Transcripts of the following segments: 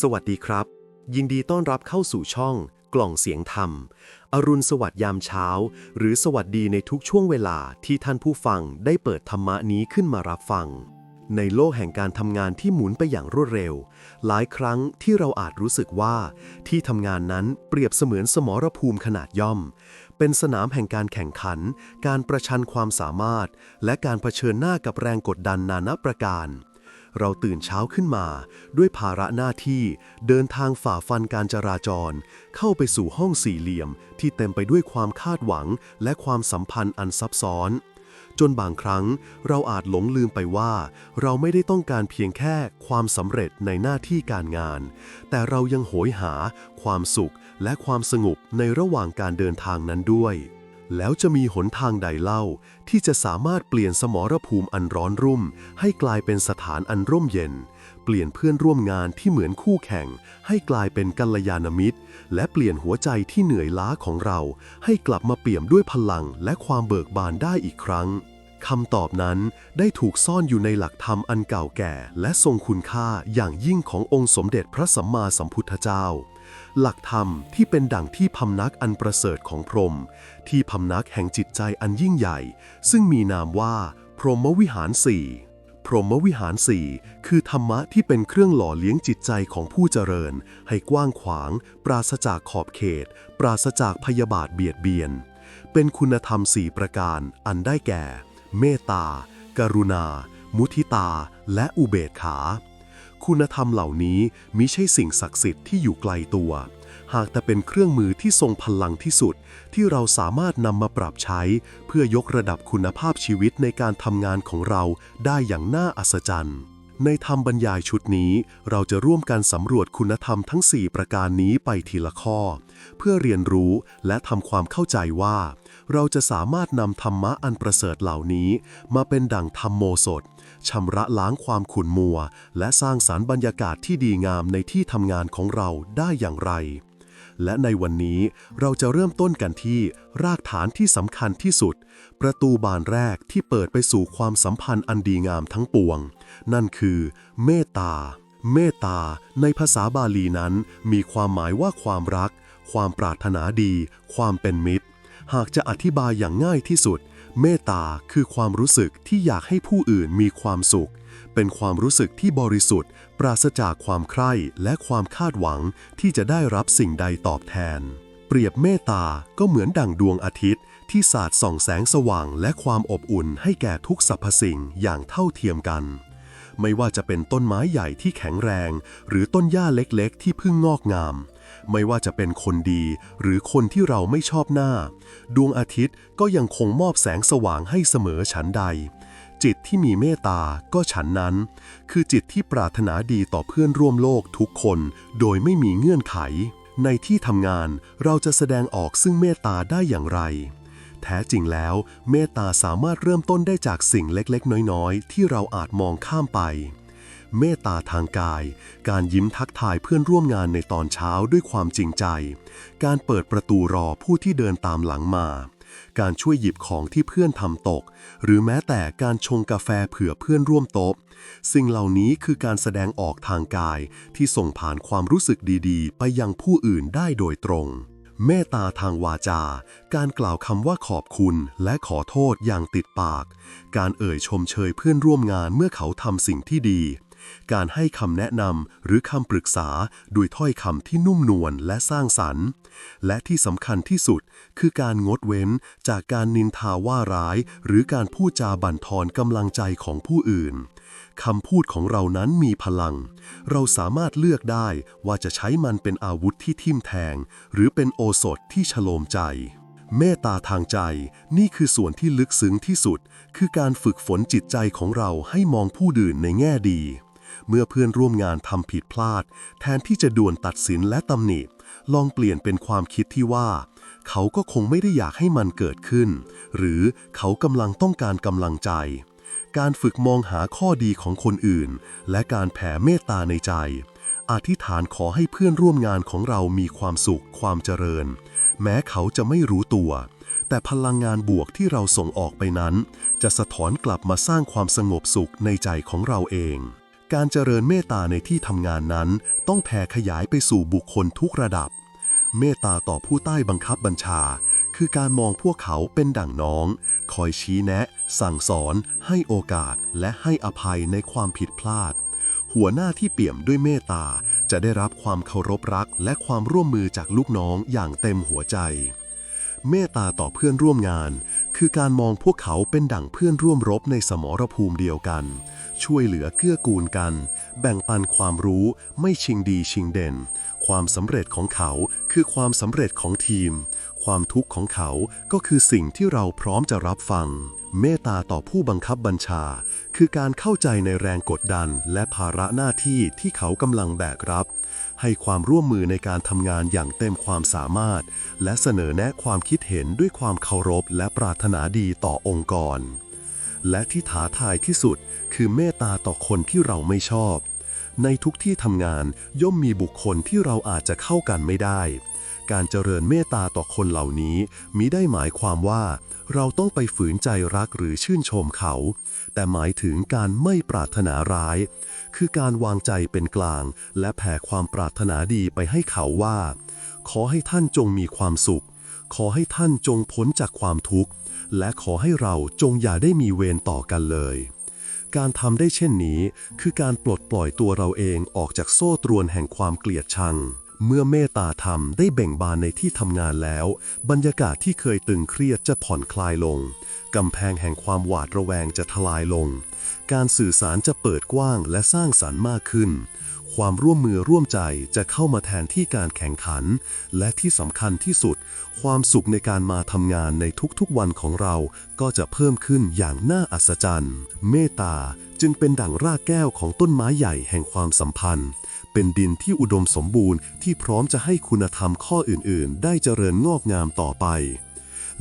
สวัสดีครับ ยินดีต้อนรับเข้าสู่ช่องกล่องเสียงธรรม อรุณสวัสดิ์ยามเช้า หรือสวัสดีในทุกช่วงเวลาที่ท่านผู้ฟังได้เปิดธรรมะนี้ขึ้นมารับฟัง ในโลกแห่งการทำงานที่หมุนไปอย่างรวดเร็ว หลายครั้งที่เราอาจรู้สึกว่า ที่ทำงานนั้นเปรียบเสมือนสมรภูมิขนาดย่อม เป็นสนามแห่งการแข่งขัน การประชันความสามารถ และการเผชิญหน้ากับแรงกดดันนานาประการ เราตื่นเช้าขึ้นมา ด้วยภาระหน้าที่เดินทางฝ่าฟันการจราจร เข้าไปสู่ห้องสี่เหลี่ยม ที่เต็มไปด้วยความคาดหวัง และความสัมพันธ์อันซับซ้อน จนบางครั้งเราอาจหลงลืมไปว่า เราไม่ได้ต้องการเพียงแค่ความสำเร็จในหน้าที่การงาน แต่เรายังโหยหา ความสุขและความสงบในระหว่างการเดินทางนั้นด้วย แล้วจะมีหนทางใดเล่า ที่จะสามารถเปลี่ยนสมรภูมิอันร้อนรุ่ม ให้กลายเป็นสถานอันร่มเย็น เปลี่ยนเพื่อนร่วมงานที่เหมือนคู่แข่ง ให้กลายเป็นกัลยาณมิตร และเปลี่ยนหัวใจที่เหนื่อยล้าของเรา ให้กลับมาเปี่ยมด้วยพลังและความเบิกบานได้อีกครั้งคำตอบนั้นได้ถูกซ่อนอยู่ในหลักธรรมอันเก่าแก่ และทรงคุณค่าอย่างยิ่งขององค์สมเด็จพระสัมมาสัมพุทธเจ้า หลักธรรมที่เป็นดั่งที่พำนักอันประเสริฐของพรหมที่พำนักแห่งจิตใจอันยิ่งใหญ่ ซึ่งมีนามว่า พรหมวิหารสี่พรหมวิหารสี่คือธรรมะที่เป็นเครื่องหล่อเลี้ยงจิตใจของผู้เจริญ ให้กว้างขวาง ปราศจากขอบเขต ปราศจากพยาบาทเบียดเบียน เป็นคุณธรรมสี่ประการอันได้แก่ เมตตา กรุณา มุทิตา และอุเบกขา คุณธรรมเหล่านี้มิใช่สิ่งศักดิ์สิทธิ์ที่อยู่ไกลตัว หากแต่เป็นเครื่องมือที่ทรงพลังที่สุด ที่เราสามารถนำมาปรับใช้ เพื่อยกระดับคุณภาพชีวิตในการทำงานของเราได้อย่างน่าอัศจรรย์ในธรรมบรรยายชุดนี้ เราจะร่วมกันสำรวจคุณธรรมทั้ง 4 ประการนี้ไปทีละข้อ เพื่อเรียนรู้และทำความเข้าใจว่า เราจะสามารถนำธรรมะอันประเสริฐเหล่านี้ มาเป็นดั่งธรรมโมสถ ชำระล้างความขุ่นมัว และสร้างสารรค์บรรยากาศที่ดีงามในที่ทำงานของเราได้อย่างไร และในวันนี้เราจะเริ่มต้นกันที่รากฐานที่สำคัญที่สุด ประตูบานแรกที่เปิดไปสู่ความสัมพันธ์อันดีงามทั้งปวง นั่นคือ เมตตา เมตตา ในภาษาบาลีนั้น มีความหมายว่าความรัก ความปรารถนาดี ความเป็นมิตร หากจะอธิบายอย่างง่ายที่สุด เมตตาคือความรู้สึกที่อยากให้ผู้อื่นมีความสุข เป็นความรู้สึกที่บริสุทธิ์ ปราศจากความใคร่และความคาดหวังที่จะได้รับสิ่งใดตอบแทน เปรียบเมตตาก็เหมือนดั่งดวงอาทิตย์ ที่สาดส่องแสงสว่างและความอบอุ่นให้แก่ทุกสรรพสิ่งอย่างเท่าเทียมกัน ไม่ว่าจะเป็นต้นไม้ใหญ่ที่แข็งแรง หรือต้นหญ้าเล็กๆ ที่เพิ่งงอกงาม ไม่ว่าจะเป็นคนดี หรือคนที่เราไม่ชอบหน้า ดวงอาทิตย์ก็ยังคงมอบแสงสว่างให้เสมอฉันใด จิตที่มีเมตตาก็ฉันนั้น คือจิตที่ปรารถนาดีต่อเพื่อนร่วมโลกทุกคน โดยไม่มีเงื่อนไข ในที่ทำงานเราจะแสดงออกซึ่งเมตตาได้อย่างไรแท้จริงแล้ว เมตตาสามารถเริ่มต้นได้จากสิ่งเล็กๆ น้อยๆ ที่เราอาจมองข้ามไป เมตตาทางกาย การยิ้มทักทายเพื่อนร่วมงานในตอนเช้าด้วยความจริงใจ การเปิดประตูรอผู้ที่เดินตามหลังมา การช่วยหยิบของที่เพื่อนทำตก หรือแม้แต่การชงกาแฟเผื่อเพื่อนร่วมโต๊ะ สิ่งเหล่านี้คือการแสดงออกทางกายที่ส่งผ่านความรู้สึกดีๆ ไปยังผู้อื่นได้โดยตรงเมตตาทางวาจา การกล่าวคำว่าขอบคุณและขอโทษอย่างติดปาก การเอ่ยชมเชยเพื่อนร่วมงานเมื่อเขาทำสิ่งที่ดี การให้คำแนะนำหรือคำปรึกษาด้วยถ้อยคำที่นุ่มนวลและสร้างสรรค์ และที่สำคัญที่สุดคือการงดเว้นจากการนินทาว่าร้าย หรือการพูดจาบั่นทอนกำลังใจของผู้อื่นคำพูดของเรานั้นมีพลัง เราสามารถเลือกได้ว่าจะใช้มันเป็นอาวุธที่ทิ่มแทง หรือเป็นโอสถที่ฉโลมใจ เมตตาทางใจ นี่คือส่วนที่ลึกซึ้งที่สุด คือการฝึกฝนจิตใจของเราให้มองผู้อื่นในแง่ดี เมื่อเพื่อนร่วมงานทำผิดพลาด แทนที่จะด่วนตัดสินและตำหนิ ลองเปลี่ยนเป็นความคิดที่ว่า เขาก็คงไม่ได้อยากให้มันเกิดขึ้น หรือเขากำลังต้องการกำลังใจ การฝึกมองหาข้อดีของคนอื่น และการแผ่เมตตาในใจ อธิษฐานขอให้เพื่อนร่วมงานของเรามีความสุขความเจริญ แม้เขาจะไม่รู้ตัวแต่พลังงานบวกที่เราส่งออกไปนั้น จะสะท้อนกลับมาสร้างความสงบสุขในใจของเราเอง การเจริญเมตตาในที่ทำงานนั้น ต้องแผ่ขยายไปสู่บุคคลทุกระดับ เมตตาต่อผู้ใต้บังคับบัญชา คือการมองพวกเขาเป็นดั่งน้อง คอยชี้แนะ สั่งสอน ให้โอกาส และให้อภัยในความผิดพลาด หัวหน้าที่เปี่ยมด้วยเมตตา จะได้รับความเคารพรัก และความร่วมมือจากลูกน้องอย่างเต็มหัวใจเมตตาต่อเพื่อนร่วมงาน คือการมองพวกเขาเป็นดั่งเพื่อนร่วมรบในสมรภูมิเดียวกัน ช่วยเหลือเกื้อกูลกัน แบ่งปันความรู้ไม่ชิงดีชิงเด่น ความสำเร็จของเขาคือความสำเร็จของทีม ความทุกข์ของเขาก็คือสิ่งที่เราพร้อมจะรับฟัง เมตตาต่อผู้บังคับบัญชา คือการเข้าใจในแรงกดดันและภาระหน้าที่ที่เขากำลังแบกรับ ให้ความร่วมมือในการทำงานอย่างเต็มความสามารถ และเสนอแนะความคิดเห็นด้วยความเคารพและปรารถนาดีต่อองค์กรและที่ท้าทายที่สุด คือเมตตาต่อคนที่เราไม่ชอบ ในทุกที่ทำงานย่อมมีบุคคลที่เราอาจจะเข้ากันไม่ได้ การเจริญเมตตาต่อคนเหล่านี้มิได้หมายความว่า เราต้องไปฝืนใจรักหรือชื่นชมเขา แต่หมายถึงการไม่ปรารถนาร้าย คือการวางใจเป็นกลาง และแผ่ความปรารถนาดีไปให้เขาว่า ขอให้ท่านจงมีความสุข ขอให้ท่านจงพ้นจากความทุกข์และขอให้เราจงอย่าได้มีเวรต่อกันเลย การทำได้เช่นนี้ คือการปลดปล่อยตัวเราเองออกจากโซ่ตรวนแห่งความเกลียดชัง เมื่อเมตตาธรรมได้เบ่งบานในที่ทำงานแล้ว บรรยากาศที่เคยตึงเครียดจะผ่อนคลายลง กำแพงแห่งความหวาดระแวงจะทลายลง การสื่อสารจะเปิดกว้างและสร้างสรรค์มากขึ้น ความร่วมมือร่วมใจจะเข้ามาแทนที่การแข่งขัน และที่สำคัญที่สุด ความสุขในการมาทำงานในทุกๆวันของเราก็จะเพิ่มขึ้นอย่างน่าอัศจรรย์ เมตตาจึงเป็นดั่งรากแก้วของต้นไม้ใหญ่แห่งความสัมพันธ์ เป็นดินที่อุดมสมบูรณ์ที่พร้อมจะให้คุณธรรมข้ออื่นๆ ได้เจริญงอกงามต่อไป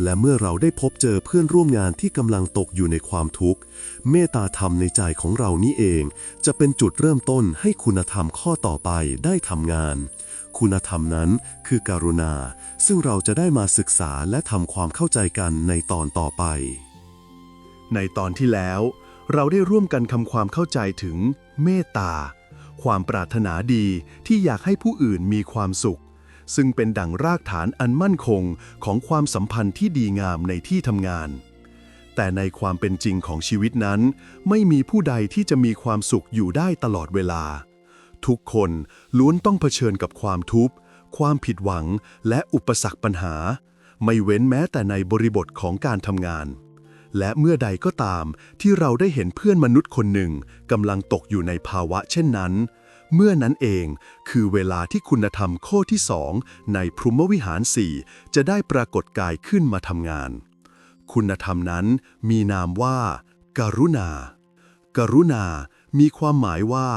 และเมื่อเราได้พบเจอเพื่อนร่วมงานที่กำลังตกอยู่ในความทุกข์ เมตตาธรรมในใจของเรานี้เอง จะเป็นจุดเริ่มต้นให้คุณธรรมข้อต่อไปได้ทำงาน คุณธรรมนั้นคือการุณา ซึ่งเราจะได้มาศึกษาและทำความเข้าใจกันในตอนต่อไป ในตอนที่แล้ว เราได้ร่วมกันทำความเข้าใจถึงเมตตา ความปรารถนาดีที่อยากให้ผู้อื่นมีความสุข ซึ่งเป็นดั่งรากฐานอันมั่นคงของความสัมพันธ์ที่ดีงามในที่ทำงาน แต่ในความเป็นจริงของชีวิตนั้น ไม่มีผู้ใดที่จะมีความสุขอยู่ได้ตลอดเวลา ทุกคนล้วนต้องเผชิญกับความทุกข์ ความผิดหวัง และอุปสรรคปัญหา ไม่เว้นแม้แต่ในบริบทของการทำงานและเมื่อใดก็ตามที่เราได้เห็นเพื่อนมนุษย์คนหนึ่งกำลังตกอยู่ในภาวะเช่นนั้น เมื่อนั้นเองคือเวลาที่คุณธรรมข้อที่สองในพรหมวิหารสี่จะได้ปรากฏกายขึ้นมาทำงาน คุณธรรมนั้นมีนามว่าการุณาการุณา มีความหมายว่า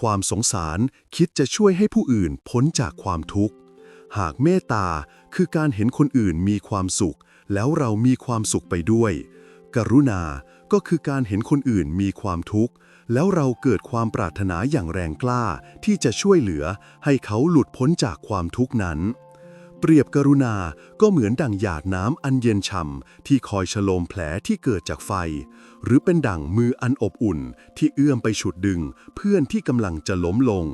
ความสงสารคิดจะช่วยให้ผู้อื่นพ้นจากความทุกข์ หากเมตตาคือการเห็นคนอื่นมีความสุข แล้วเรามีความสุขไปด้วย กรุณา ก็คือการเห็นคนอื่นมีความทุกข์ แล้วเราเกิดความปรารถนาอย่างแรงกล้าที่จะช่วยเหลือให้เขาหลุดพ้นจากความทุกข์นั้น เปรียบกรุณาก็เหมือนดั่งหยาดน้ำอันเย็นฉ่ำที่คอยฉโลมแผลที่เกิดจากไฟ หรือเป็นดั่งมืออันอบอุ่นที่เอื้อมไปฉุดดึง เพื่อนที่กำลังจะล้มลง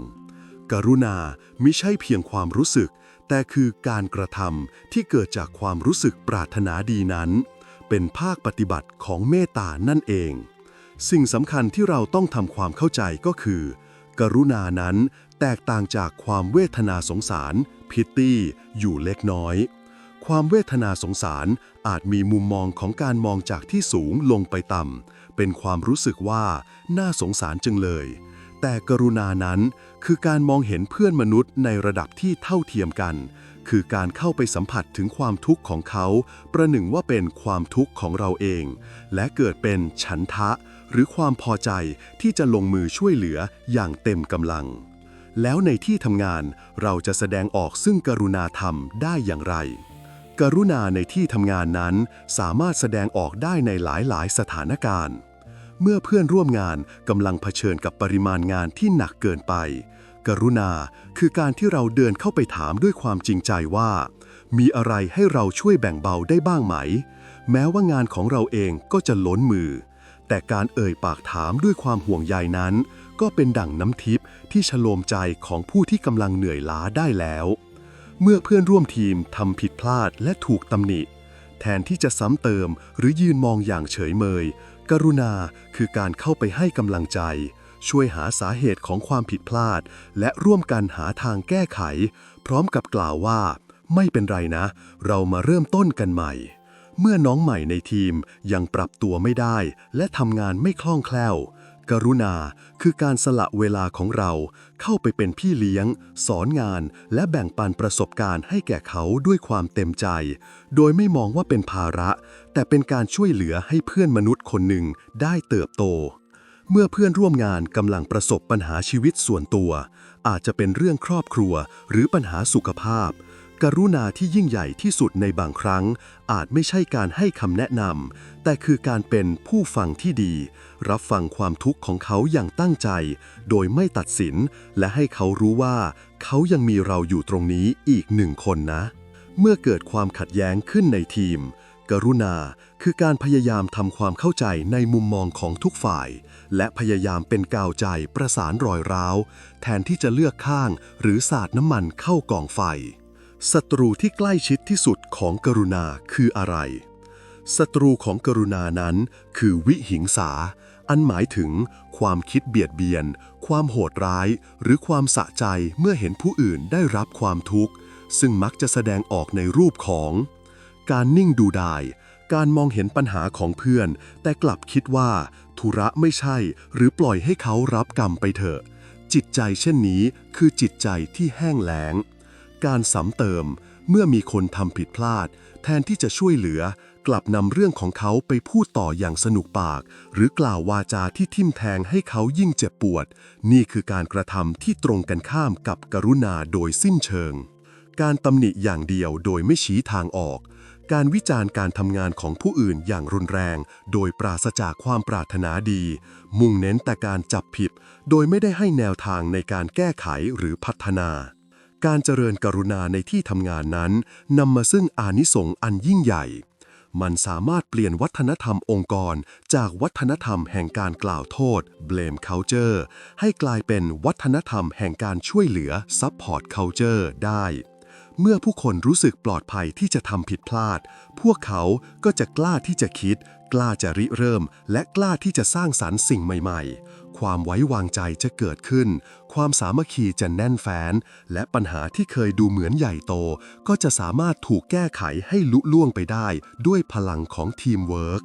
กรุณามิใช่เพียงความรู้สึก แต่คือการกระทำที่เกิดจากความรู้สึกปรารถนาดีนั้น เป็นภาคปฏิบัติของเมตตานั่นเอง สิ่งสำคัญที่เราต้องทำความเข้าใจก็คือ กรุณานั้นแตกต่างจากความเวทนาสงสารพิตตี้อยู่เล็กน้อย ความเวทนาสงสารอาจมีมุมมองของการมองจากที่สูงลงไปต่ำเป็นความรู้สึกว่าน่าสงสารจังเลย แต่กรุณานั้นคือการมองเห็นเพื่อนมนุษย์ในระดับที่เท่าเทียมกัน คือการเข้าไปสัมผัสถึงความทุกข์ของเขา ประหนึ่งว่าเป็นความทุกข์ของเราเอง และเกิดเป็นฉันทะ หรือความพอใจที่จะลงมือช่วยเหลืออย่างเต็มกำลัง แล้วในที่ทำงานเราจะแสดงออกซึ่งกรุณาธรรมได้อย่างไร กรุณาในที่ทำงานนั้นสามารถแสดงออกได้ในหลายๆ สถานการณ์ เมื่อเพื่อนร่วมงานกำลังเผชิญกับปริมาณงานที่หนักเกินไป กรุณาคือการที่เราเดินเข้าไปถามด้วยความจริงใจว่า มีอะไรให้เราช่วยแบ่งเบาได้บ้างไหม แม้ว่างานของเราเองก็จะล้นมือ แต่การเอ่ยปากถามด้วยความห่วงใยนั้น ก็เป็นดั่งน้ำทิพย์ที่ฉโลมใจของผู้ที่กำลังเหนื่อยล้าได้แล้ว เมื่อเพื่อนร่วมทีมทำผิดพลาดและถูกตำหนิ แทนที่จะซ้ำเติมหรือยืนมองอย่างเฉยเมย กรุณาคือการเข้าไปให้กำลังใจ ช่วยหาสาเหตุของความผิดพลาด และร่วมกันหาทางแก้ไข พร้อมกับกล่าวว่า ไม่เป็นไรนะ เรามาเริ่มต้นกันใหม่ เมื่อน้องใหม่ในทีมยังปรับตัวไม่ได้ และทำงานไม่คล่องแคล่ว กรุณาคือการสละเวลาของเรา เข้าไปเป็นพี่เลี้ยง สอนงาน และแบ่งปันประสบการณ์ให้แก่เขาด้วยความเต็มใจ โดยไม่มองว่าเป็นภาระ แต่เป็นการช่วยเหลือให้เพื่อนมนุษย์คนหนึ่งได้เติบโต เมื่อเพื่อนร่วมงานกำลังประสบปัญหาชีวิตส่วนตัว อาจจะเป็นเรื่องครอบครัวหรือปัญหาสุขภาพ กรุณาที่ยิ่งใหญ่ที่สุดในบางครั้ง อาจไม่ใช่การให้คำแนะนำแต่คือการเป็นผู้ฟังที่ดี รับฟังความทุกข์ของเขาอย่างตั้งใจ โดยไม่ตัดสิน และให้เขารู้ว่า เขายังมีเราอยู่ตรงนี้อีกหนึ่งคนนะ เมื่อเกิดความขัดแย้งขึ้นในทีม กรุณาคือการพยายามทำความเข้าใจในมุมมองของทุกฝ่าย และพยายามเป็นกาวใจประสานรอยร้าว แทนที่จะเลือกข้างหรือสาดน้ำมันเข้ากองไฟศัตรูที่ใกล้ชิดที่สุดของกรุณาคืออะไรศัตรูของกรุณานั้นคือวิหิงสา อันหมายถึงความคิดเบียดเบียน ความโหดร้าย หรือความสะใจเมื่อเห็นผู้อื่นได้รับความทุกข์ ซึ่งมักจะแสดงออกในรูปของ การนิ่งดูดาย การมองเห็นปัญหาของเพื่อน แต่กลับคิดว่า ธุระไม่ใช่ หรือปล่อยให้เขารับกรรมไปเถอะ จิตใจเช่นนี้คือจิตใจที่แห้งแล้ง การสำเติม เมื่อมีคนทำผิดพลาด แทนที่จะช่วยเหลือ กลับนำเรื่องของเขาไปพูดต่ออย่างสนุกปาก หรือกล่าววาจาที่ทิ่มแทงให้เขายิ่งเจ็บปวด นี่คือการกระทำที่ตรงกันข้ามกับกรุณาโดยสิ้นเชิงการตำหนิอย่างเดียวโดยไม่ชี้ทางออก การวิจารณ์การทำงานของผู้อื่นอย่างรุนแรง โดยปราศจากความปรารถนาดี มุ่งเน้นแต่การจับผิด โดยไม่ได้ให้แนวทางในการแก้ไขหรือพัฒนา การเจริญกรุณาในที่ทำงานนั้นนำมาซึ่งอานิสงส์อันยิ่งใหญ่ มันสามารถเปลี่ยนวัฒนธรรมองค์กร จากวัฒนธรรมแห่งการกล่าวโทษ blame culture ให้กลายเป็นวัฒนธรรมแห่งการช่วยเหลือ support culture ได้ เมื่อผู้คนรู้สึกปลอดภัยที่จะทำผิดพลาด พวกเขาก็จะกล้าที่จะคิด กล้าจะริเริ่ม และกล้าที่จะสร้างสรรค์สิ่งใหม่ ๆ ความไว้วางใจจะเกิดขึ้น ความสามัคคีจะแน่นแฟ้น และปัญหาที่เคยดูเหมือนใหญ่โต ก็จะสามารถถูกแก้ไขให้ลุล่วงไปได้ ด้วยพลังของทีมเวิร์ก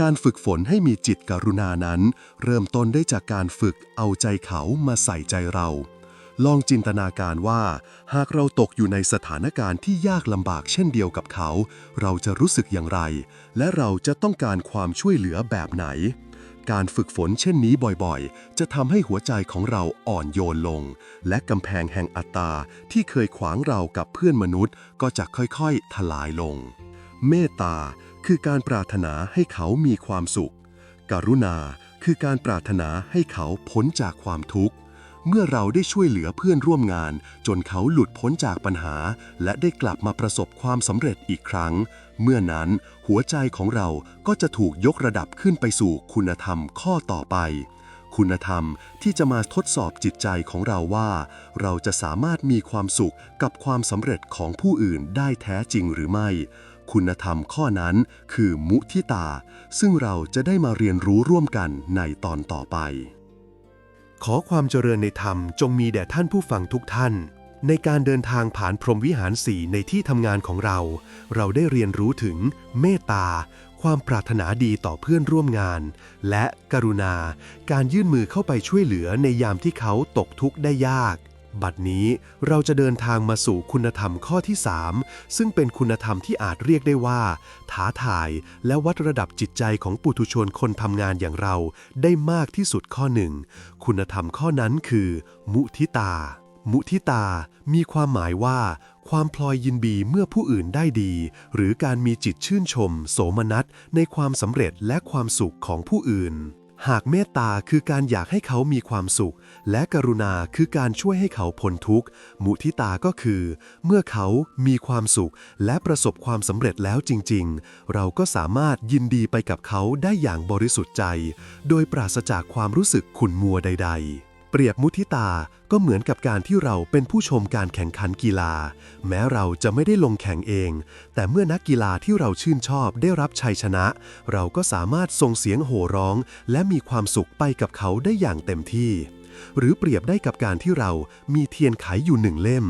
การฝึกฝนให้มีจิตกรุณานั้น เริ่มต้นได้จากการฝึกเอาใจเขามาใส่ใจเรา ลองจินตนาการว่า หากเราตกอยู่ในสถานการณ์ที่ยากลำบากเช่นเดียวกับเขา เราจะรู้สึกอย่างไร และเราจะต้องการความช่วยเหลือแบบไหน การฝึกฝนเช่นนี้บ่อยๆ จะทำให้หัวใจของเราอ่อนโยนลง และกำแพงแห่งอัตตาที่เคยขวางเรากับเพื่อนมนุษย์ ก็จะค่อยๆ ทลายลง เมตตาคือการปรารถนาให้เขามีความสุข กรุณาคือการปรารถนาให้เขาพ้นจากความทุกข์ เมื่อเราได้ช่วยเหลือเพื่อนร่วมงาน จนเขาหลุดพ้นจากปัญหา และได้กลับมาประสบความสำเร็จอีกครั้ง เมื่อนั้นหัวใจของเราก็จะถูกยกระดับขึ้นไปสู่คุณธรรมข้อต่อไป คุณธรรมที่จะมาทดสอบจิตใจของเราว่า เราจะสามารถมีความสุขกับความสำเร็จของผู้อื่นได้แท้จริงหรือไม่คุณธรรมข้อนั้นคือมุทิตา ซึ่งเราจะได้มาเรียนรู้ร่วมกันในตอนต่อไป ขอความเจริญในธรรมจงมีแด่ท่านผู้ฟังทุกท่าน ในการเดินทางผ่านพรหมวิหารสีในที่ทำงานของเรา เราได้เรียนรู้ถึงเมตตา ความปรารถนาดีต่อเพื่อนร่วมงาน และกรุณา การยื่นมือเข้าไปช่วยเหลือในยามที่เขาตกทุกข์ได้ยาก บัดนี้เราจะเดินทางมาสู่คุณธรรมข้อที่ 3 ซึ่งเป็นคุณธรรมที่อาจเรียกได้ว่า ท้าทายและวัดระดับจิตใจของปุถุชนคนทำงานอย่างเราได้มากที่สุดข้อหนึ่ง คุณธรรมข้อนั้นคือ มุทิตา มุทิตา มีความหมายว่า ความพลอยยินดีเมื่อผู้อื่นได้ดี หรือการมีจิตชื่นชม โสมนัสในความสำเร็จและความสุขของผู้อื่น หากเมตตาคือการอยากให้เขามีความสุข และกรุณาคือการช่วยให้เขาพ้นทุกข์ มุทิตาก็คือ เมื่อเขามีความสุข และประสบความสำเร็จแล้วจริง ๆ เราก็สามารถยินดีไปกับเขาได้อย่างบริสุทธิ์ใจ โดยปราศจากความรู้สึกขุ่นมัวใด ๆ เปรียบมุทิตาก็เหมือนกับการที่เราเป็นผู้ชมการแข่งขันกีฬา แม้เราจะไม่ได้ลงแข่งเอง แต่เมื่อนักกีฬาที่เราชื่นชอบได้รับชัยชนะ เราก็สามารถส่งเสียงโห่ร้อง และมีความสุขไปกับเขาได้อย่างเต็มที่ หรือเปรียบได้กับการที่เรามีเทียนไขอยู่หนึ่งเล่ม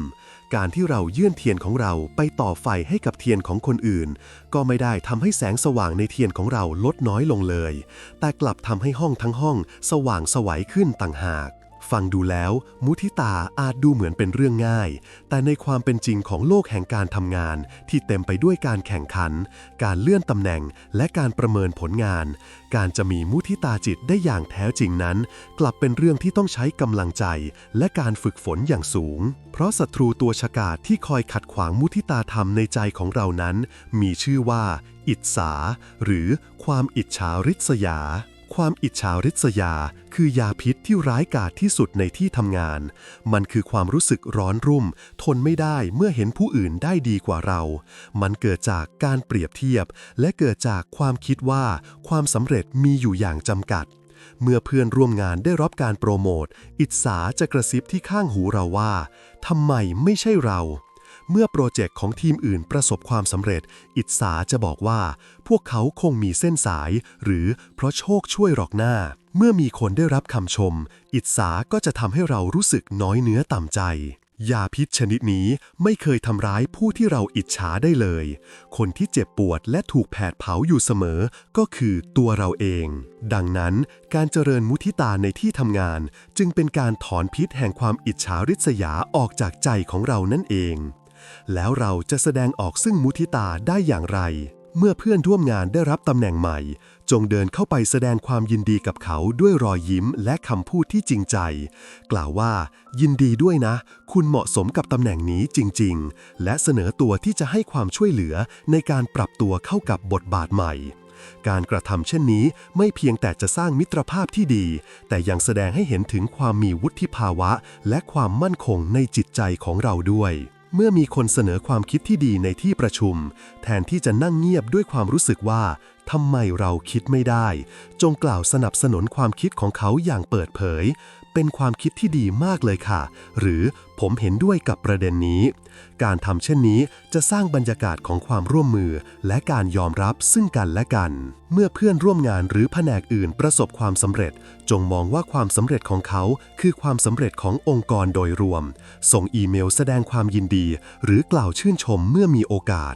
การที่เรายื่นเทียนของเราไปต่อไฟให้กับเทียนของคนอื่น ก็ไม่ได้ทำให้แสงสว่างในเทียนของเราลดน้อยลงเลย แต่กลับทำให้ห้องทั้งห้อง สว่างสวัยขึ้นต่างหาก ฟังดูแล้ว มุทิตาอาจดูเหมือนเป็นเรื่องง่าย แต่ในความเป็นจริงของโลกแห่งการทำงาน ที่เต็มไปด้วยการแข่งขัน การเลื่อนตำแหน่ง และการประเมินผลงาน การจะมีมุทิตาจิตได้อย่างแท้จริงนั้น กลับเป็นเรื่องที่ต้องใช้กำลังใจ และการฝึกฝนอย่างสูง เพราะศัตรูตัวฉกาจที่คอยขัดขวางมุทิตาธรรมในใจของเรานั้น มีชื่อว่า อิจฉาหรือความอิจฉาริษยา ความอิจฉาริษยาคือยาพิษที่ร้ายกาจที่สุดในที่ทำงาน มันคือความรู้สึกร้อนรุ่ม ทนไม่ได้เมื่อเห็นผู้อื่นได้ดีกว่าเรา มันเกิดจากการเปรียบเทียบ และเกิดจากความคิดว่า ความสำเร็จมีอยู่อย่างจำกัด เมื่อเพื่อนร่วมงานได้รับการโปรโมท อิจฉาจะกระซิบที่ข้างหูเราว่าทำไมไม่ใช่เรา เมื่อโปรเจกต์ของทีมอื่นประสบความสำเร็จ อิจฉาจะบอกว่า พวกเขาคงมีเส้นสาย หรือเพราะโชคช่วยหรอกหน้า เมื่อมีคนได้รับคำชม อิจฉาก็จะทำให้เรารู้สึกน้อยเนื้อต่ำใจยาพิษชนิดนี้ไม่เคยทำร้ายผู้ที่เราอิจฉาได้เลย คนที่เจ็บปวดและถูกแผดเผาอยู่เสมอ ก็คือตัวเราเอง ดังนั้นการเจริญมุทิตาในที่ทำงาน จึงเป็นการถอนพิษแห่งความอิจฉาริษยาออกจากใจของเรานั่นเอง แล้วเราจะแสดงออกซึ่งมุทิตาได้อย่างไร เมื่อเพื่อนร่วมงานได้รับตำแหน่งใหม่ จงเดินเข้าไปแสดงความยินดีกับเขาด้วยรอยยิ้มและคำพูดที่จริงใจ กล่าวว่า ยินดีด้วยนะ คุณเหมาะสมกับตำแหน่งนี้จริง ๆ และเสนอตัวที่จะให้ความช่วยเหลือในการปรับตัวเข้ากับบทบาทใหม่การกระทำเช่นนี้ไม่เพียงแต่จะสร้างมิตรภาพที่ดี แต่ยังแสดงให้เห็นถึงความมีวุฒิภาวะ และความมั่นคงในจิตใจของเราด้วย เมื่อมีคนเสนอความคิดที่ดีในที่ประชุม แทนที่จะนั่งเงียบด้วยความรู้สึกว่าทำไมเราคิดไม่ได้ จงกล่าวสนับสนุนความคิดของเขาอย่างเปิดเผย เป็นความคิดที่ดีมากเลยค่ะ หรือผมเห็นด้วยกับประเด็นนี้ การทำเช่นนี้จะสร้างบรรยากาศของความร่วมมือ และการยอมรับซึ่งกันและกัน เมื่อเพื่อนร่วมงานหรือแผนกอื่นประสบความสำเร็จ จงมองว่าความสำเร็จของเขา คือความสำเร็จขององค์กรโดยรวม ส่งอีเมลแสดงความยินดี หรือกล่าวชื่นชมเมื่อมีโอกาส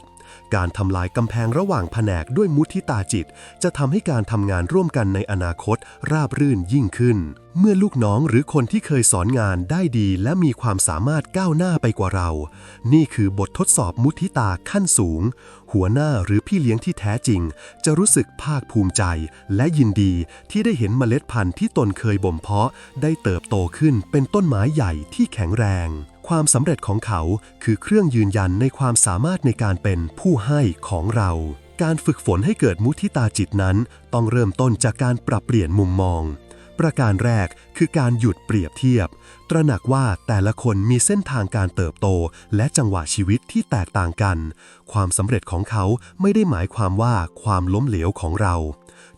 การทำลายกำแพงระหว่างแผนกด้วยมุทิตาจิต จะทำให้การทำงานร่วมกันในอนาคตราบรื่นยิ่งขึ้น เมื่อลูกน้องหรือคนที่เคยสอนงานได้ดีและมีความสามารถก้าวหน้าไปกว่าเรา นี่คือบททดสอบมุทิตาขั้นสูง หัวหน้าหรือพี่เลี้ยงที่แท้จริง จะรู้สึกภาคภูมิใจ และยินดีที่ได้เห็นเมล็ดพันธุ์ที่ตนเคยบ่มเพาะ ได้เติบโตขึ้นเป็นต้นไม้ใหญ่ที่แข็งแรง ความสำเร็จของเขาคือเครื่องยืนยันในความสามารถในการเป็นผู้ให้ของเรา การฝึกฝนให้เกิดมุทิตาจิตนั้น ต้องเริ่มต้นจากการปรับเปลี่ยนมุมมอง ประการแรกคือการหยุดเปรียบเทียบ ตระหนักว่าแต่ละคนมีเส้นทางการเติบโต และจังหวะชีวิตที่แตกต่างกัน ความสำเร็จของเขาไม่ได้หมายความว่าความล้มเหลวของเรา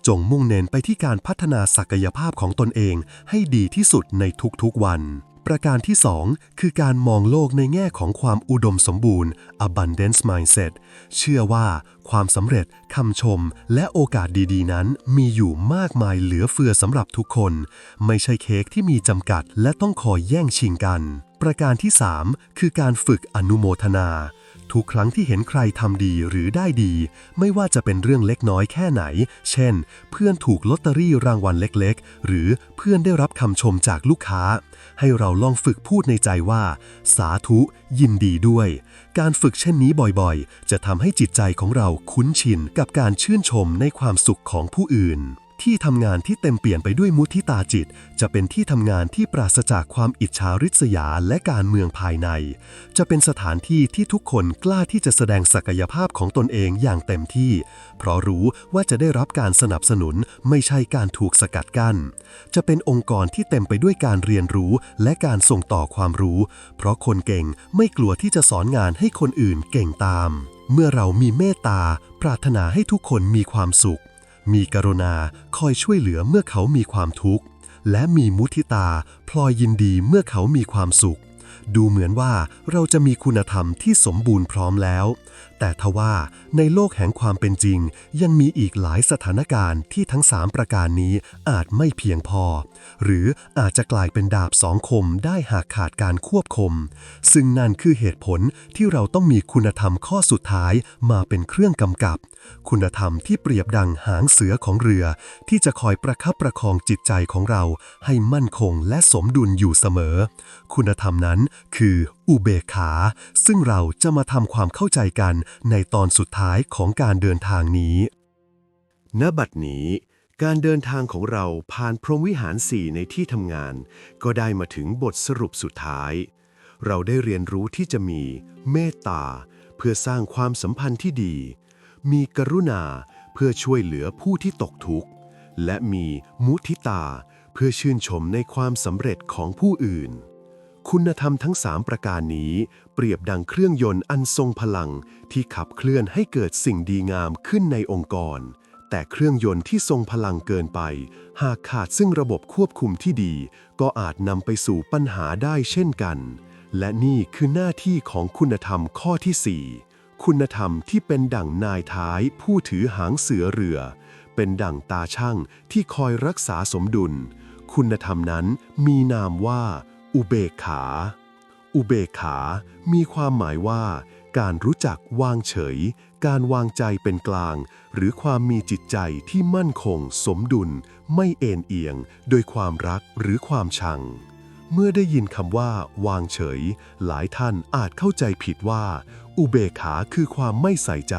จงมุ่งเน้นไปที่การพัฒนาศักยภาพของตนเองให้ดีที่สุดในทุกๆวัน ประการที่ 2 คือการมองโลกในแง่ของความอุดมสมบูรณ์ abundance mindset เชื่อว่าความสำเร็จคำชม และโอกาสดีๆ นั้นมีอยู่มากมายเหลือเฟือสำหรับทุกคน ไม่ใช่เค้กที่มีจำกัดและต้องคอยแย่งชิงกัน ประการที่ 3 คือการฝึกอนุโมทนา ทุกครั้งที่เห็นใครทำดีหรือได้ดี ไม่ว่าจะเป็นเรื่องเล็กน้อยแค่ไหน เช่น เพื่อนถูกลอตเตอรี่รางวัลเล็กๆ หรือเพื่อนได้รับคำชมจากลูกค้า ให้เราลองฝึกพูดในใจว่า สาธุ ยินดีด้วย การฝึกเช่นนี้บ่อยๆ จะทำให้จิตใจของเราคุ้นชินกับการชื่นชมในความสุขของผู้อื่น ที่ทำงานที่เต็มเปลี่ยนไปด้วยมุทิตาจิต จะเป็นที่ทำงานที่ปราศจากความอิจฉาริษยาและการเมืองภายใน จะเป็นสถานที่ที่ทุกคนกล้าที่จะแสดงศักยภาพของตนเองอย่างเต็มที่ เพราะรู้ว่าจะได้รับการสนับสนุนไม่ใช่การถูกสกัดกั้น จะเป็นองค์กรที่เต็มไปด้วยการเรียนรู้และการส่งต่อความรู้ เพราะคนเก่งไม่กลัวที่จะสอนงานให้คนอื่นเก่งตาม เมื่อเรามีเมตตา ปรารถนาให้ทุกคนมีความสุข มีกรุณาคอยช่วยเหลือเมื่อเขามีความทุกข์ และมีมุทิตาพลอยยินดีเมื่อเขามีความสุข ดูเหมือนว่าเราจะมีคุณธรรมที่สมบูรณ์พร้อมแล้ว แต่ทว่าในโลกแห่งความเป็นจริง ยังมีอีกหลายสถานการณ์ที่ทั้งสามประการนี้อาจไม่เพียงพอ หรืออาจจะกลายเป็นดาบสองคมได้หากขาดการควบคม ซึ่งนั่นคือเหตุผลที่เราต้องมีคุณธรรมข้อสุดท้ายมาเป็นเครื่องกำกับ คุณธรรมที่เปรียบดังหางเสือของเรือ ที่จะคอยประคับประคองจิตใจของเราให้มั่นคงและสมดุลอยู่เสมอ คุณธรรมนั้นคืออุเบกขา ซึ่งเราจะมาทำความเข้าใจกันในตอนสุดท้ายของการเดินทางนี้ ณ บัดนี้การเดินทางของเราผ่านพรหมวิหารสี่ในที่ทำงาน ก็ได้มาถึงบทสรุปสุดท้าย เราได้เรียนรู้ที่จะมีเมตตา เพื่อสร้างความสัมพันธ์ที่ดี มีกรุณาเพื่อช่วยเหลือผู้ที่ตกทุกข์ และมีมุทิตาเพื่อชื่นชมในความสำเร็จของผู้อื่น คุณธรรมทั้งสามประการนี้ เปรียบดังเครื่องยนต์อันทรงพลังที่ขับเคลื่อนให้เกิดสิ่งดีงามขึ้นในองค์กร แต่เครื่องยนต์ที่ทรงพลังเกินไป หากขาดซึ่งระบบควบคุมที่ดี ก็อาจนำไปสู่ปัญหาได้เช่นกัน และนี่คือหน้าที่ของคุณธรรมข้อที่4 คุณธรรมที่เป็นดั่งนายท้ายผู้ถือหางเสือเรือ เป็นดั่งตาช่างที่คอยรักษาสมดุล คุณธรรมนั้นมีนามว่า อุเบกขา อุเบกขา มีความหมายว่า การรู้จักวางเฉย การวางใจเป็นกลาง หรือความมีจิตใจที่มั่นคง สมดุล ไม่เอ็นเอียง โดยความรักหรือความชังเมื่อได้ยินคำว่า วางเฉย หลายท่านอาจเข้าใจผิดว่า อุเบกขาคือความไม่ใส่ใจ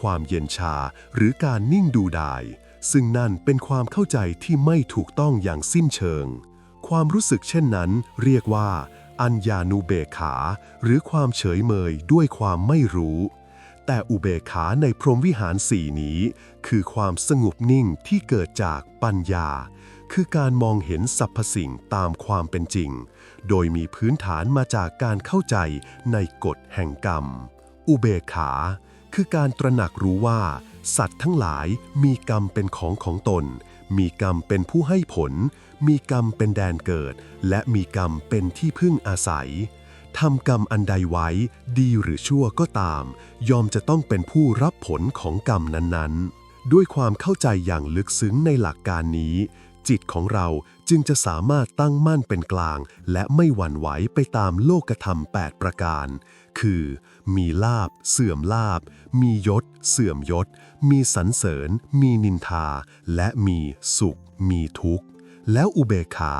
ความเย็นชา หรือการนิ่งดูดาย ซึ่งนั่นเป็นความเข้าใจที่ไม่ถูกต้องอย่างสิ้นเชิง ความรู้สึกเช่นนั้นเรียกว่า อัญญานุเบกขา หรือความเฉยเมยด้วยความไม่รู้ แต่อุเบกขาในพรหมวิหารสี่นี้ คือความสงบนิ่งที่เกิดจากปัญญา คือการมองเห็นสรรพสิ่งตามความเป็นจริง โดยมีพื้นฐานมาจากการเข้าใจในกฎแห่งกรรม อุเบกขา คือการตระหนักรู้ว่า สัตว์ทั้งหลายมีกรรมเป็นของของตน มีกรรมเป็นผู้ให้ผล มีกรรมเป็นแดนเกิด และมีกรรมเป็นที่พึ่งอาศัยทำกรรมอันใดไว้ ดีหรือชั่วก็ตาม ยอมจะต้องเป็นผู้รับผลของกรรมนั้นๆ ด้วยความเข้าใจอย่างลึกซึ้งในหลักการนี้ จิตของเราจึงจะสามารถตั้งมั่นเป็นกลาง และไม่หวั่นไหวไปตามโลกธรรม 8 ประการ คือ มีลาบ เสื่อมลาบ มียศ เสื่อมยศ มีสรรเสริญ มีนินทา และมีสุข มีทุกข์ แล้วอุเบกขา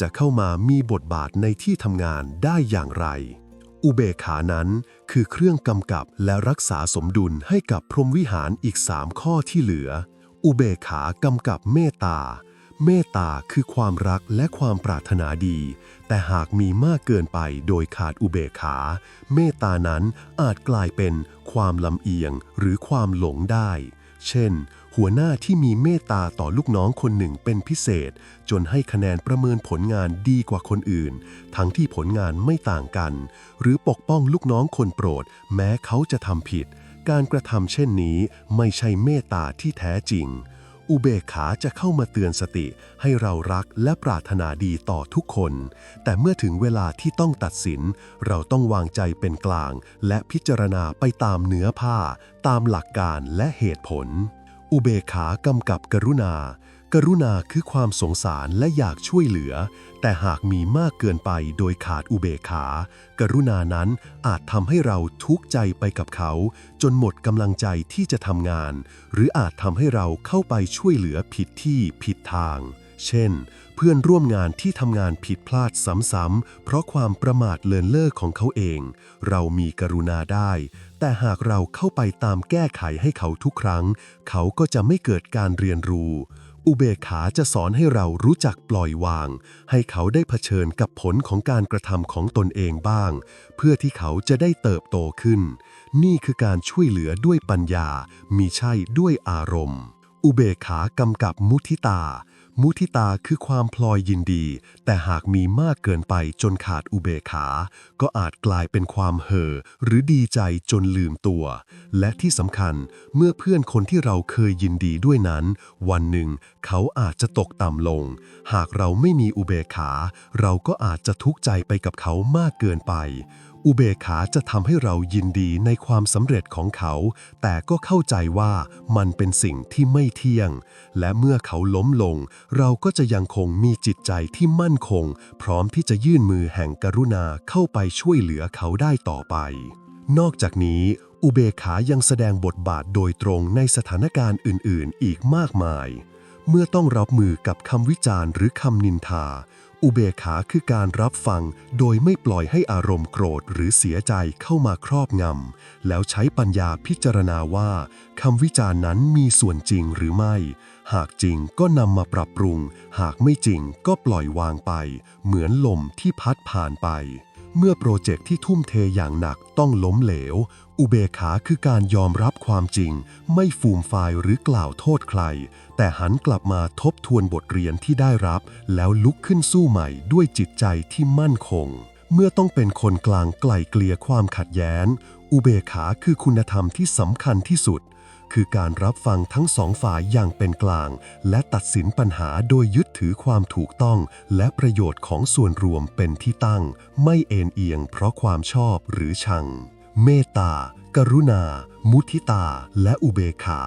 จะเข้ามามีบทบาทในที่ทำงานได้อย่างไร อุเบกขานั้นคือเครื่องกำกับและรักษาสมดุลให้กับพรหมวิหารอีกสามข้อที่เหลือ อุเบกขากำกับเมตตา เมตตาคือความรักและความปรารถนาดี แต่หากมีมากเกินไปโดยขาดอุเบกขา เมตตานั้นอาจกลายเป็นความลำเอียงหรือความหลงได้ เช่น หัวหน้าที่มีเมตตาต่อลูกน้องคนหนึ่งเป็นพิเศษ จนให้คะแนนประเมินผลงานดีกว่าคนอื่น ทั้งที่ผลงานไม่ต่างกัน หรือปกป้องลูกน้องคนโปรด แม้เขาจะทำผิด การกระทำเช่นนี้ไม่ใช่เมตตาที่แท้จริง อุเบกขาจะเข้ามาเตือนสติให้เรารักและปรารถนาดีต่อทุกคน แต่เมื่อถึงเวลาที่ต้องตัดสิน เราต้องวางใจเป็นกลาง และพิจารณาไปตามเนื้อผ้า ตามหลักการและเหตุผล อุเบกขากำกับกรุณา รุณาคือความสงสารและอยากช่วยเหลือ แต่หากมีมากเกินไปโดยขาดอุเบกขา กรุณานั้นอาจทำให้เราทุกข์ใจไปกับเขา จนหมดกำลังใจที่จะทำงาน หรืออาจทำให้เราเข้าไปช่วยเหลือผิดที่ผิดทาง เช่น เพื่อนร่วมงานที่ทำงานผิดพลาดซ้ำๆเพราะความประมาทเลินเล่อของเขาเอง เรามีกรุณาได้ แต่หากเราเข้าไปตามแก้ไขให้เขาทุกครั้ง เขาก็จะไม่เกิดการเรียนรู้ อุเบกขาจะสอนให้เรารู้จักปล่อยวาง ให้เขาได้เผชิญกับผลของการกระทำของตนเองบ้าง เพื่อที่เขาจะได้เติบโตขึ้น นี่คือการช่วยเหลือด้วยปัญญา มีใช่ด้วยอารมณ์ อุเบกขากำกับมุทิตา มุทิตาคือความพลอยยินดี แต่หากมีมากเกินไปจนขาดอุเบกขา ก็อาจกลายเป็นความเห่อหรือดีใจจนลืมตัว และที่สำคัญเมื่อเพื่อนคนที่เราเคยยินดีด้วยนั้น วันหนึ่งเขาอาจจะตกต่ำลง หากเราไม่มีอุเบกขา เราก็อาจจะทุกข์ใจไปกับเขามากเกินไป อุเบกขาจะทำให้เรายินดีในความสำเร็จของเขา แต่ก็เข้าใจว่ามันเป็นสิ่งที่ไม่เที่ยง และเมื่อเขาล้มลง เราก็จะยังคงมีจิตใจที่มั่นคง พร้อมที่จะยื่นมือแห่งกรุณาเข้าไปช่วยเหลือเขาได้ต่อไป นอกจากนี้ อุเบกขายังแสดงบทบาทโดยตรงในสถานการณ์อื่น ๆ อีกมากมาย เมื่อต้องรับมือกับคำวิจารณ์หรือคำนินทา อุเบกขาคือการรับฟังโดยไม่ปล่อยให้อารมณ์โกรธหรือเสียใจเข้ามาครอบงำ แล้วใช้ปัญญาพิจารณาว่าคำวิจารณ์นั้นมีส่วนจริงหรือไม่ หากจริงก็นำมาปรับปรุง หากไม่จริงก็ปล่อยวางไป เหมือนลมที่พัดผ่านไป เมื่อโปรเจกต์ที่ทุ่มเทอย่างหนักต้องล้มเหลว อุเบกขาคือการยอมรับความจริง ไม่ฟูมฟายหรือกล่าวโทษใคร แต่หันกลับมาทบทวนบทเรียนที่ได้รับ แล้วลุกขึ้นสู้ใหม่ด้วยจิตใจที่มั่นคง เมื่อต้องเป็นคนกลางไกล่เกลี่ยความขัดแย้ง อุเบกขาคือคุณธรรมที่สำคัญที่สุด คือการรับฟังทั้งสองฝ่ายอย่างเป็นกลาง และตัดสินปัญหาโดยยึดถือความถูกต้อง และประโยชน์ของส่วนรวมเป็นที่ตั้ง ไม่เอ็นเอียงเพราะความชอบหรือชัง เมตตา กรุณา มุทิตา และอุเบกขา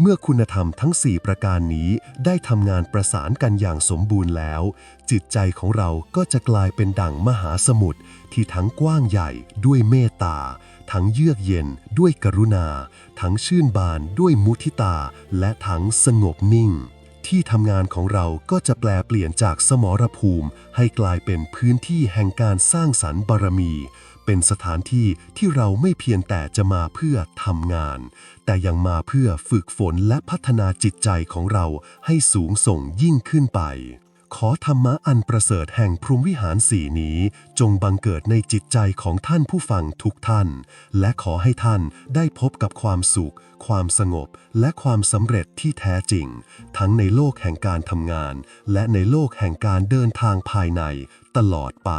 เมื่อคุณธรรมทั้ง 4 ประการนี้ได้ทำงานประสานกันอย่างสมบูรณ์แล้ว จิตใจของเราก็จะกลายเป็นดั่งมหาสมุทรที่ทั้งกว้างใหญ่ด้วยเมตตา ทั้งเยือกเย็นด้วยกรุณา ทั้งชื่นบานด้วยมุทิตา และทั้งสงบนิ่ง ที่ทำงานของเราก็จะแปลเปลี่ยนจากสมรภูมิ ให้กลายเป็นพื้นที่แห่งการสร้างสรรค์บารมี เป็นสถานที่ที่เราไม่เพียงแต่จะมาเพื่อทำงาน แต่ยังมาเพื่อฝึกฝนและพัฒนาจิตใจของเราให้สูงส่งยิ่งขึ้นไป ขอธรรมะอันประเสริฐแห่งพรหมวิหารสีนี้ จงบังเกิดในจิตใจของท่านผู้ฟังทุกท่าน และขอให้ท่านได้พบกับความสุข ความสงบ และความสำเร็จที่แท้จริง ทั้งในโลกแห่งการทำงาน และในโลกแห่งการเดินทางภายในตลอดไป